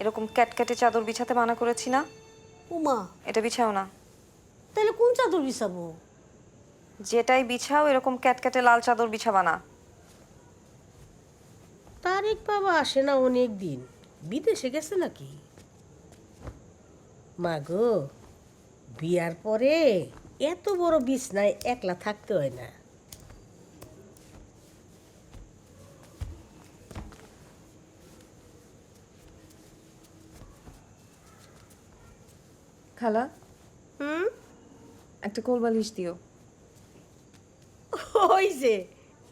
এরকম ক্যাটক্যাটে চাদর বিছাতে মানা করেছি না। উমা। এটা বিছাও না। তাহলে কোন চাদর বিছাবো? যেটাই বিছাও এরকম ক্যাটক্যাটে লাল চাদর বিছাবা না। তারেক বাবা আসে না অনেক দিন। বিদেশে গেছে নাকি? মা গো বিয়ার পরে এত বড় বিছনায় একলা থাকতে হয় না। খালা হুম? একটা কোল বালিশ দিও। ওই যে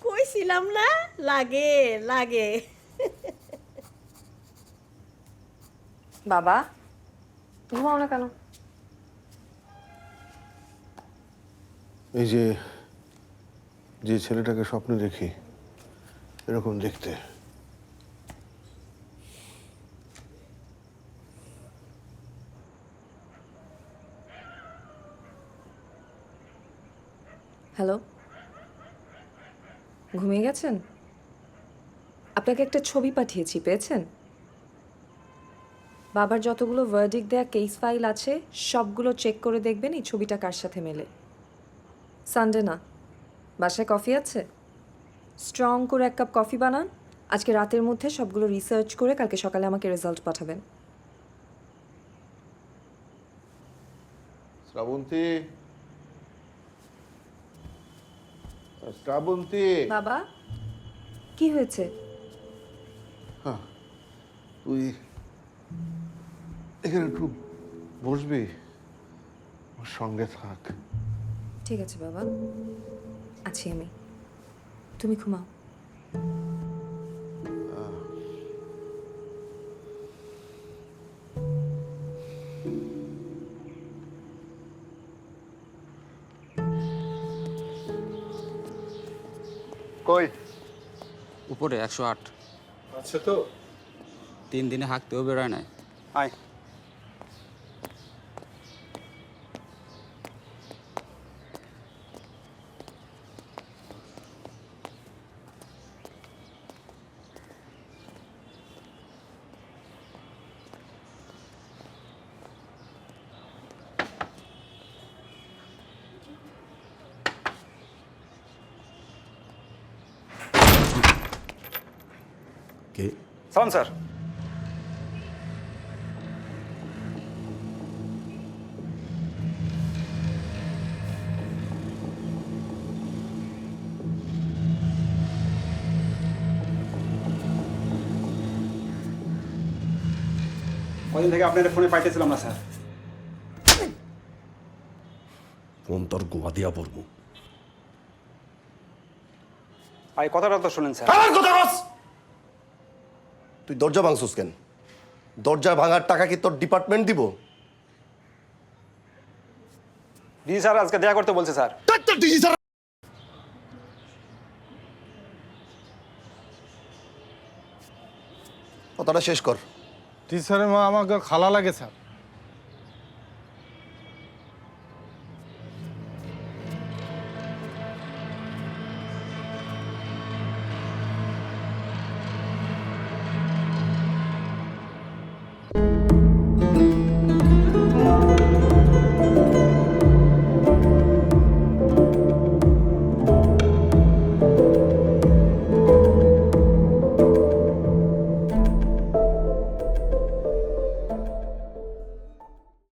কইছিলাম না? লাগে লাগে। বাবা ঘুমাও না কেন? এই যে যে ছেলেটাকে স্বপ্নে দেখি এরকম দেখতে। হ্যালো? ঘুমিয়ে গেছেন? আপনাকে একটা ছবি পাঠিয়েছি, পেয়েছেন? বাবার যতগুলো ভার্ডিক দেয়া কেস ফাইল আছে, সবগুলো চেক করে দেখবেন এই ছবিটা কার সাথে মেলে। সানডে না। বাসায় কফি আছে? স্ট্রং করে এক কাপ কফি বানান। আজকে রাতের মধ্যে সবগুলো রিসার্চ করে কালকে সকালে আমাকে রেজাল্ট পাঠাবেন। শ্রাবন্তী? শ্রাবন্তী। বাবা কি হয়েছে? তুই এখানে একটু বসবি? আমার সঙ্গে থাক। ঠিক আছে বাবা আছি আমি। তুমি ঘুমাও। কই? উপরে একশো আট। আচ্ছা তো। তিন দিনে হাঁকতেও বেরোয় নাই। আয়। কে সালাম স্যার কদিন থেকে আপনার ফোনে পাইতেছিলাম না স্যার। ফোন তোর গোয়া দিয়া পড়ব। আই কথাটা তো শুনেন স্যার। আমার কথা বস তুই দরজা ভাঙছিস কেন? দরজা ভাঙার টাকা কি তোর ডিপার্টমেন্ট দিব? ডিজি স্যার আজকে দেয়া করতে বলছে স্যার। DG sir. কথাটা শেষ কর। টিচারে মা আমাকে খালা লাগে স্যার।